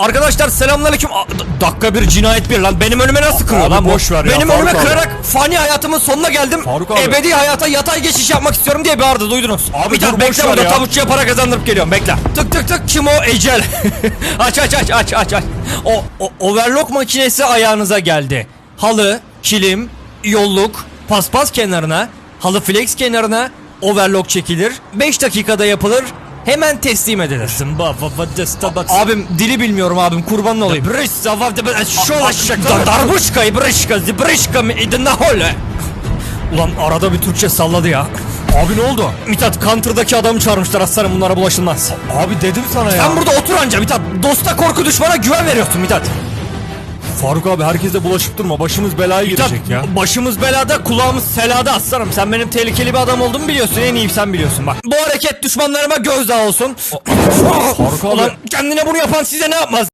Arkadaşlar selamünaleyküm. D- dakika bir cinayet bir lan. Benim önüme nasıl kırıyor Abi lan bu? boş ver ya, Benim Faruk önüme abi. kırarak fani hayatımın sonuna geldim. Faruk abi. Ebedi hayata yatay geçiş yapmak istiyorum diye bağırdı duydunuz. Abi bir dur, boş bekle ver burada ya. tavukçuya para kazandırıp geliyorum bekle. Tık tık tık kim o ecel. aç aç aç aç aç aç. O, o overlock makinesi ayağınıza geldi. Halı, kilim, yolluk, paspas kenarına, halı flex kenarına overlock çekilir. 5 dakikada yapılır. Hemen teslim edilir. Abim dili bilmiyorum abim kurbanın olayım. Darbuşkayı brışka brışka mı idin hole. Ulan arada bir Türkçe salladı ya. Abi ne oldu? Mithat Counter'daki adamı çağırmışlar aslanım bunlara bulaşılmaz. Abi dedim sana ya. Sen burada otur anca Mithat. Dosta korku düşmana güven veriyorsun Mithat. Faruk abi herkese bulaşıp durma. Başımız belaya girecek ya. başımız belada kulağımız selada aslanım. Sen benim tehlikeli bir adam olduğumu biliyorsun. En iyi sen biliyorsun bak. Bu hareket düşmanlarıma gözdağı olsun. Faruk abi. Ulan kendine bunu yapan size ne yapmaz?